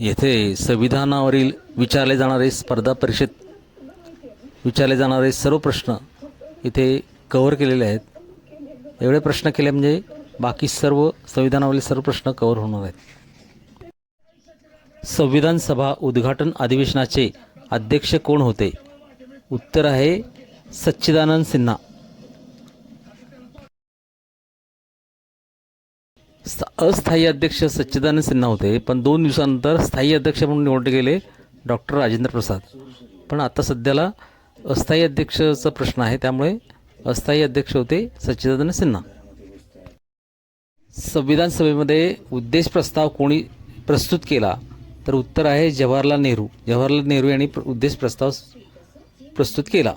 येथे संविधानावरील विचारले जाणारे स्पर्धा परीक्षेत विचारले जाणारे सर्व प्रश्न इथे कवर केलेले आहेत. एवढे प्रश्न केले म्हणजे बाकी सर्व संविधानावरील सर्व प्रश्न कव्हर होणार आहेत. संविधान सभा उद्घाटन अधिवेशनाचे अध्यक्ष कोण होते? उत्तर आहे सच्चिदानंद सिन्हा. अस्थायी अध्यक्ष सच्चिदानंद सिन्हा होते पण दोन दिवसानंतर स्थायी अध्यक्ष म्हणून निवडले गेले डॉक्टर राजेंद्र प्रसाद. पण आता सध्याला अस्थायी अध्यक्षचा प्रश्न आहे त्यामुळे अस्थायी अध्यक्ष होते सच्चिदानंद सिन्हा. संविधान सभेमध्ये उद्देश प्रस्ताव कोणी प्रस्तुत केला तर उत्तर आहे जवाहरलाल नेहरू. जवाहरलाल नेहरू यांनी प्र- उद्देश प्रस्ताव प्रस्तुत केला.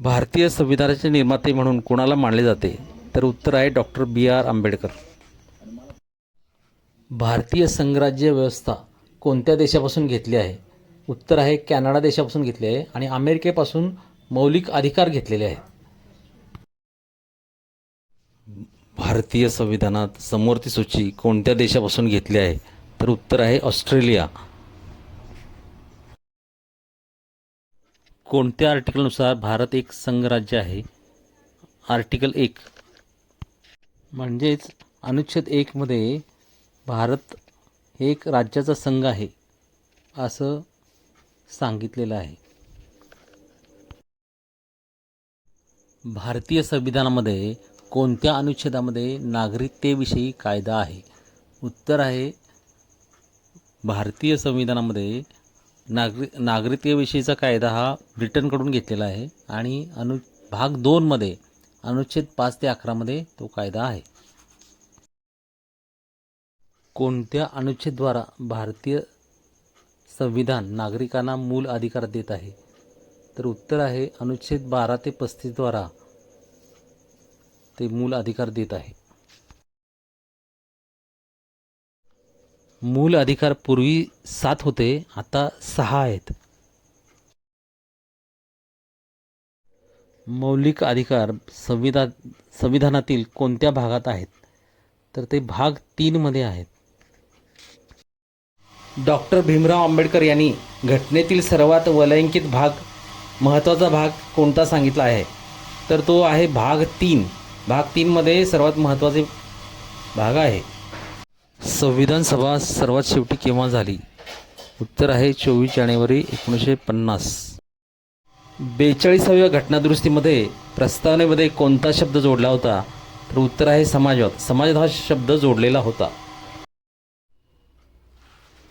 भारतीय संविधानाचे निर्माते म्हणून कोणाला मानले जाते तर उत्तर आहे डॉक्टर बी आर आंबेडकर. भारतीय संघराज्य व्यवस्था कोणत्या देशापासून घेतली आहे? उत्तर आहे कॅनडा देशापासून घेतली आहे आणि अमेरिकेपासून मौलिक अधिकार घेतलेले आहेत. भारतीय संविधानात समवर्ती सूची कोणत्या देशापासून घेतली आहे? तर उत्तर आहे ऑस्ट्रेलिया. कोणत्या आर्टिकलनुसार भारत एक संघराज्य आहे? आर्टिकल एक. म्हणजेच अनुच्छेद एकमध्ये भारत हे एक राज्याचा संघ आहे असं सांगितलेलं आहे. भारतीय संविधानामध्ये कोणत्या अनुच्छेदामध्ये नागरिकतेविषयी कायदा आहे? उत्तर आहे भारतीय संविधानामध्ये नागरि नागरिकतेविषयीचा कायदा हा ब्रिटनकडून घेतलेला आहे आणि अनु भाग दोनमध्ये अनुच्छेद पाच ते अकरामध्ये तो कायदा आहे. कोणत्या अनुच्छेदद्वारा भारतीय संविधान नागरिकांना मूल अधिकार देत आहे? तर उत्तर आहे अनुच्छेद बारा ते पस्तीसद्वारा ते मूल अधिकार देत आहे. मूल अधिकार पूर्वी सात होते आता सहा आहेत. मौलिक अधिकार संविधान संविधानातील कोणत्या भागात आहेत? तर ते भाग तीनमध्ये आहेत. डॉक्टर भीमराव आंबेडकर यांनी घटनेतील सर्वात वलयंकित भाग महत्त्वाचा भाग कोणता सांगितला आहे? तर तो आहे भाग तीन. भाग तीनमध्ये सर्वात महत्त्वाचे भाग आहे. संविधान सभा सर्वात शेवटी केव्हा झाली? उत्तर आहे चोवीस जानेवारी एकोणीसशे पन्नास. बेचाळीसाव्या घटनादुरुस्तीमध्ये प्रस्तावनेमध्ये कोणता शब्द जोडला होता? तर उत्तर आहे समाजवाद. समाजवाद हा शब्द जोडलेला होता.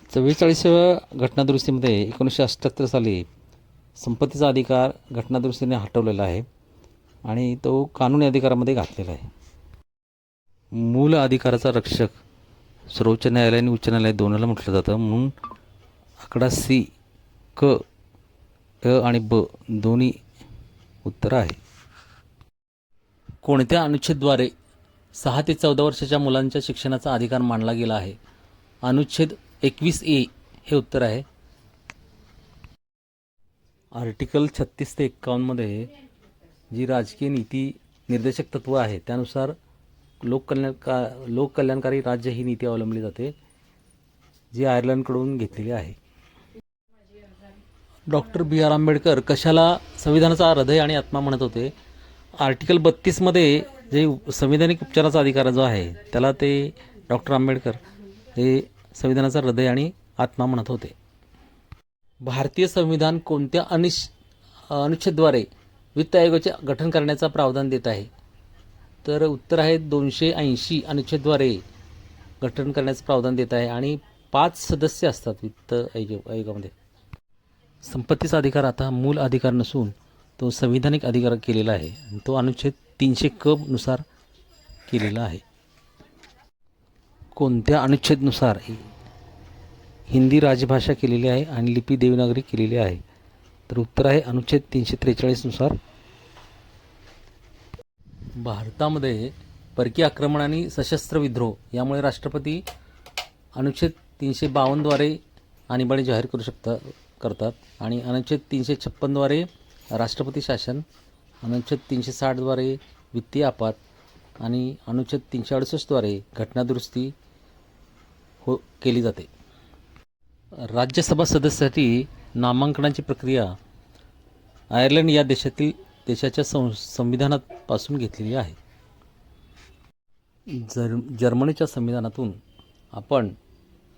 चव्वेचाळीसाव्या घटनादुरुस्तीमध्ये एकोणीसशे अठ्ठ्याहत्तर साली संपत्तीचा अधिकार घटनादुरुस्तीने हटवलेला आहे आणि तो कानूनी अधिकारामध्ये घातलेला आहे. मूल अधिकाराचा रक्षक सर्वोच्च न्यायालय आणि उच्च न्यायालय दोन्हाला म्हटलं जातं. म्हणून आकडा सी क अ आणि ब दोन्ही उत्तर आहे. कोणत्या अनुच्छेदद्वारे सहा ते चौदा वर्षाच्या मुलांच्या शिक्षणाचा अधिकार मानला गेला आहे? अनुच्छेद एकवीस ए हे उत्तर आहे. आर्टिकल छत्तीस ते एक्कावन्नमध्ये जी राजकीय नीती निर्देशक तत्व आहे त्यानुसार लोककल्याण का लोककल्याणकारी राज्य ही नीती अवलंबली जाते जी आयर्लंडकडून घेतलेली आहे. डॉक्टर बी आर आंबेडकर कशाला संविधानाचा हृदय आणि आत्मा म्हणत होते? आर्टिकल बत्तीसमध्ये जे संविधानिक उपचाराचा अधिकार जो आहे त्याला ते डॉक्टर आंबेडकर हे संविधानाचा हृदय आणि आत्मा म्हणत होते. भारतीय संविधान कोणत्या अनिश अनुच्छेदद्वारे वित्त आयोगाचे गठन करण्याचा प्रावधान देत आहे? तर उत्तर आहे दोनशे ऐंशी अनुच्छेदद्वारे गठन करण्याचं प्रावधान देत आहे आणि पाच सदस्य असतात वित्त आयोग आयोगामध्ये. संपत्तीचा अधिकार आता मूल अधिकार नसून तो संविधानिक अधिकार केलेला आहे. तो अनुच्छेद तीनशे कपनुसार केलेला आहे. कोणत्या अनुच्छेदनुसार हिंदी राजभाषा केलेली आहे आणि लिपी देवनागरी केलेली आहे? तर उत्तर आहे अनुच्छेद तीनशे त्रेचाळीसनुसार भारतामध्ये परकीय आक्रमण आणि सशस्त्र विद्रोह यामुळे राष्ट्रपती अनुच्छेद तीनशे बावन्नद्वारे आणीबाणी जाहीर करू शकता करतात आणि अनुच्छेद तीनशे छप्पनद्वारे राष्ट्रपती शासन अनुच्छेद तीनशे साठद्वारे वित्तीय आपात आणि अनुच्छेद तीनशे अडुसष्टद्वारे घटनादुरुस्ती हो केली जाते. राज्यसभा सदस्यासाठी नामांकनाची प्रक्रिया आयर्लंड या देशातील देशाच्या सं संविधानापासून घेतलेली आहे. जर जर्मनीच्या संविधानातून आपण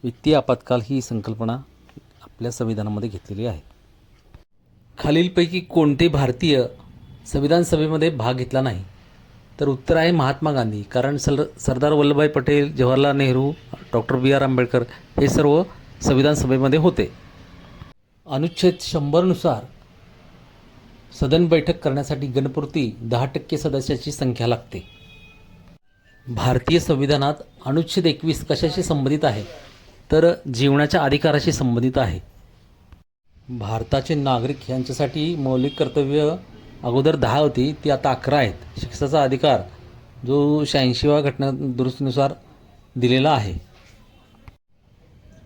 वित्तीय आपत्काल ही संकल्पना आपल्या संविधानामध्ये घेतलेली आहे. खालीलपैकी कोणते भारतीय संविधान सभेमध्ये भाग घेतला नाही? तर उत्तर आहे महात्मा गांधी. कारण sir Sardar Vallabhbhai Patel Jawaharlal Nehru doctor B R Ambedkar हे सर्व संविधान सभेमध्ये होते. अनुच्छेद शंभरनुसार सदन बैठक करण्यासाठी गणपुरती दहा टक्के सदस्याची संख्या लागते. भारतीय संविधानात अनुच्छेद एकवीस कशाशी संबंधित आहे? तर जीवनाच्या अधिकाराशी संबंधित आहे. भारताचे नागरिक यांच्यासाठी मौलिक कर्तव्य अगोदर दहा होती ती आता अकरा आहेत. शिक्षणाचा अधिकार जो शहाऐंशीव्या घटना दुरुस्तीनुसार दिलेला आहे.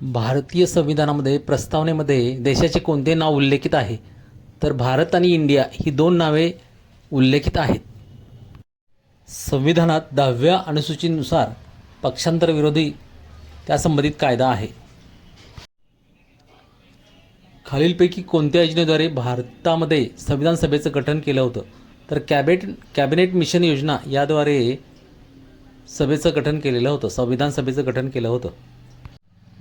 भारतीय संविधानामध्ये प्रस्तावनेमध्ये देशाचे कोणते नाव उल्लेखित आहे? तर भारत आणि इंडिया ही दोन नावे उल्लेखित आहेत. संविधानात दहाव्या अनुसूचीनुसार पक्षांतरविरोधी त्यासंबंधित कायदा आहे. खालीलपैकी कोणत्या योजनेद्वारे भारतामध्ये संविधान सभेचं गठन केलं होतं? तर कॅबेट कॅबिनेट मिशन योजना याद्वारे सभेचं गठन केलेलं होतं संविधान सभेचं गठन केलं होतं.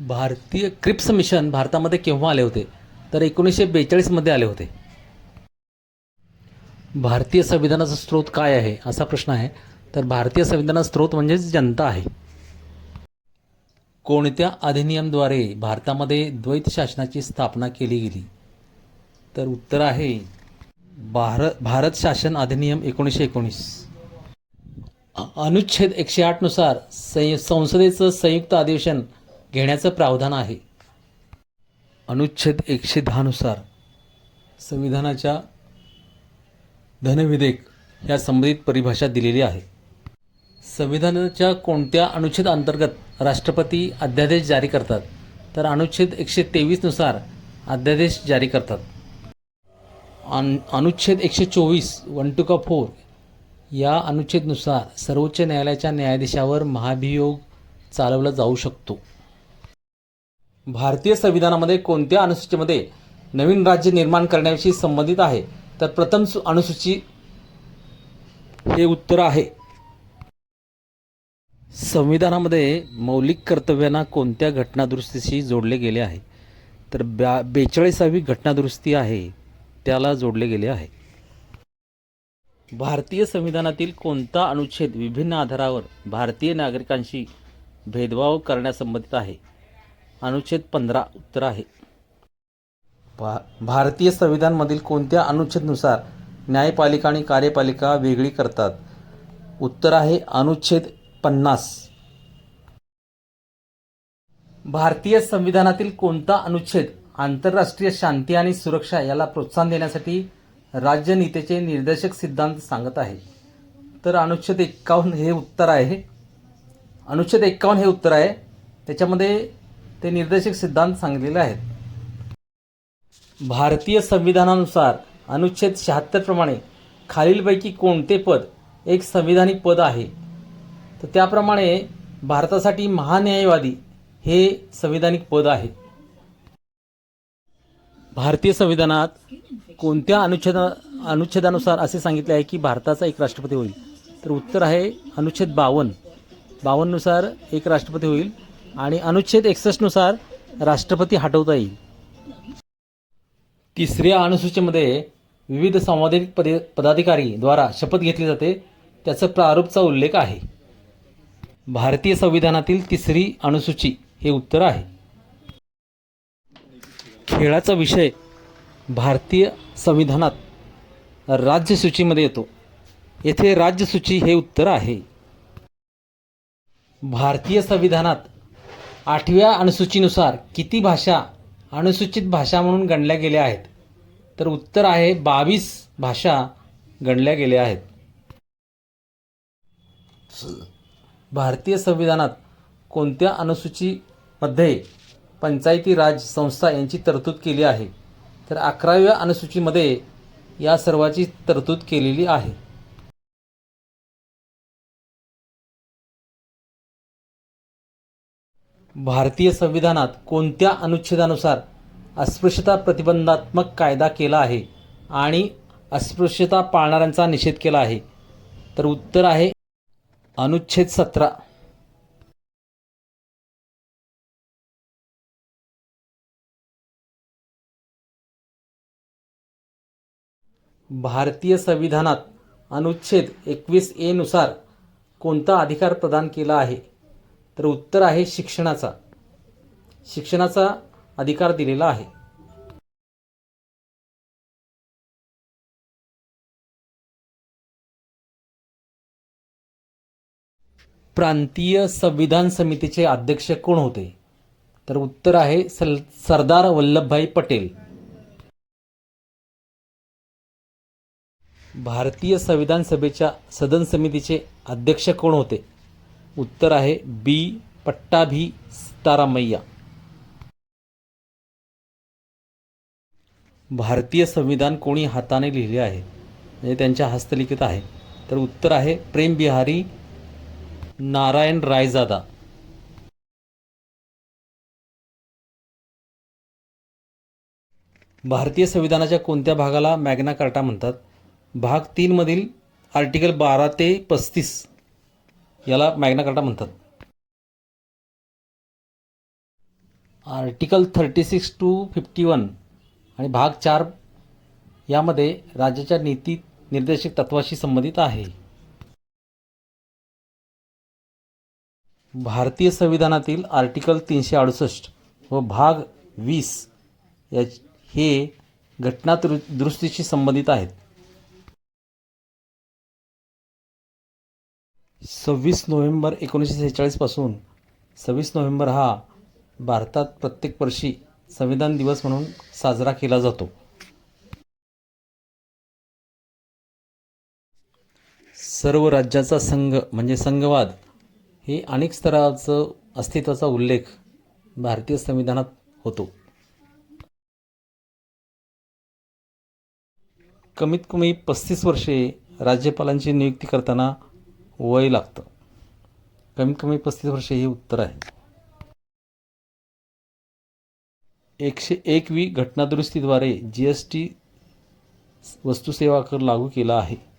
भारतीय क्रिप्स मिशन भारतामध्ये केव्हा आले होते? तर एकोणीसशे बेचाळीसमध्ये आले होते. भारतीय संविधानाचा स्रोत काय आहे? असा प्रश्न आहे. तर भारतीय संविधानाचा स्रोत म्हणजेच जनता आहे. कोणत्या अधिनियमद्वारे भारतामध्ये द्वैत शासनाची स्थापना केली गेली? तर उत्तर आहे भारत भारत शासन अधिनियम एकोणीसशे एकोणीस. अनुच्छेद एकशे आठनुसार संय संसदेचं संयुक्त अधिवेशन घेण्याचं प्रावधान आहे. अनुच्छेद एकशे दहानुसार संविधानाच्या धनविधेयक या संबंधित परिभाषा दिलेली आहे. संविधानाच्या कोणत्या अनुच्छेद अंतर्गत राष्ट्रपती अध्यादेश जारी करतात तर अनुच्छेद एकशे तेवीसनुसार अध्यादेश जारी करतात. अन अनुच्छेद एकशे चोवीस वन टू का फोर या अनुच्छेदनुसार सर्वोच्च न्यायालयाच्या न्यायाधीशावर महाभियोग चालवला जाऊ शकतो. भारतीय संविधानामध्ये कोणत्या अनुसूचीमध्ये नवीन राज्य निर्माण करण्याविषयी संबंधित आहे? तर प्रथम सु- अनुसूची हे उत्तर आहे. संविधानामध्ये मौलिक कर्तव्यांना कोणत्या घटनादुरुस्तीशी जोडले गेले आहे? तर ब्या बेचाळीसावी घटनादुरुस्ती आहे त्याला जोडले गेले आहे. भारतीय संविधानातील कोणता अनुच्छेद विभिन्न आधारावर भारतीय नागरिकांशी भेदभाव करण्यासंबंधित आहे? अनुच्छेद पंधरा उत्तर आहे. भा भारतीय संविधानमधील कोणत्या अनुच्छेदनुसार न्यायपालिका आणि कार्यपालिका वेगळी करतात? उत्तर आहे अनुच्छेद पन्नास. भारतीय संविधानातील कोणता अनुच्छेद आंतरराष्ट्रीय शांती आणि सुरक्षा याला प्रोत्साहन देण्यासाठी राज्यनीतीचे निर्देशक सिद्धांत सांगत आहे? तर अनुच्छेद एक्कावन्न हे उत्तर आहे. अनुच्छेद एक्कावन्न हे उत्तर आहे. त्याच्यामध्ये ते निर्देशक सिद्धांत सांगलेले आहेत. भारतीय संविधानानुसार अनुच्छेद शहात्तर प्रमाणे खालीलपैकी कोणते पद एक संविधानिक पद आहे? तर त्याप्रमाणे भारतासाठी महान्यायवादी हे संविधानिक पद आहे. भारतीय संविधानात कोणत्या अनुच्छेदा अनुच्छेदानुसार असे सांगितले आहे की भारताचा एक राष्ट्रपती होईल? तर उत्तर आहे अनुच्छेद बावन्न. बावन्ननुसार एक राष्ट्रपती होईल आणि अनुच्छेद एकसष्टनुसार राष्ट्रपती हटवता येईल. तिसऱ्या अनुसूचीमध्ये विविध संवादित पदे पदाधिकारी द्वारा शपथ घेतली जाते. त्याचं प्रारूपचा उल्लेख आहे. भारतीय संविधानातील तिसरी अनुसूची हे उत्तर आहे. खेळाचा विषय भारतीय संविधानात राज्यसूचीमध्ये येतो. येथे राज्यसूची हे उत्तर आहे. भारतीय संविधानात आठव्या अनुसूचीनुसार किती भाषा अनुसूचित भाषा म्हणून गणल्या गेल्या आहेत? तर उत्तर आहे बावीस भाषा गणल्या गेल्या आहेत. भारतीय संविधानात कोणत्या अनुसूचीमध्ये पंचायती राज संस्था यांची तरतूद केली आहे? तर अकराव्या अनुसूचीमध्ये या सर्वाची तरतूद केलेली आहे. भारतीय संविधानात कोणत्या अनुच्छेदानुसार अस्पृश्यता प्रतिबंधात्मक कायदा केला आहे आणि अस्पृश्यता पाळणाऱ्यांचा निषेध केला आहे? तर उत्तर आहे अनुच्छेद सतरा. भारतीय संविधानात अनुच्छेद एकवीस ए नुसार कोणता अधिकार प्रदान केला आहे? तर उत्तर आहे शिक्षणाचा. शिक्षणाचा अधिकार दिलेला आहे. प्रांतीय संविधान समितीचे अध्यक्ष कोण होते? तर उत्तर आहे सल सरदार वल्लभभाई पटेल. भारतीय संविधान सभेच्या सदन समितीचे अध्यक्ष कोण होते? उत्तर आहे बी. पट्टाभी सीतारामय्या. भारतीय संविधान कोणी हाताने लिहिले आहे? म्हणजे त्यांच्या हस्तलिखित आहे. तर उत्तर आहे प्रेम बिहारी नारायण रायजादा. भारतीय संविधानाच्या कोणत्या भागाला मॅग्ना कार्टा म्हणतात? भाग तीनमधील आर्टिकल बारा ते पस्तीस याला मॅग्ना कार्टा म्हणतात. Article thirty six to fifty one आणि भाग चार यामध्ये राज्याच्या नीती निर्देशक तत्वाशी संबंधित आहे. भारतीय संविधानातील आर्टिकल तीनशे अडुसष्ट व भाग वीस या हे घटना दुरुस्तीशी संबंधित आहेत. सव्वीस नोव्हेंबर एकोणीसशे सेहेचाळीसपासून सव्वीस नोव्हेंबर हा भारतात प्रत्येक वर्षी संविधान दिवस म्हणून साजरा केला जातो. सर्व राज्याचा संघ म्हणजे संघवाद हे अनेक स्तराचं अस्तित्वाचा उल्लेख भारतीय संविधानात होतो. कमीत कमी पस्तीस वर्षे राज्यपालांची नियुक्ती करताना वय लागतं. कमीत कमी पस्तीस वर्षे हे उत्तर आहे. एकशे एकवी घटनादुरुस्तीद्वारे जी एस टी वस्तुसेवा कर लागू केला आहे.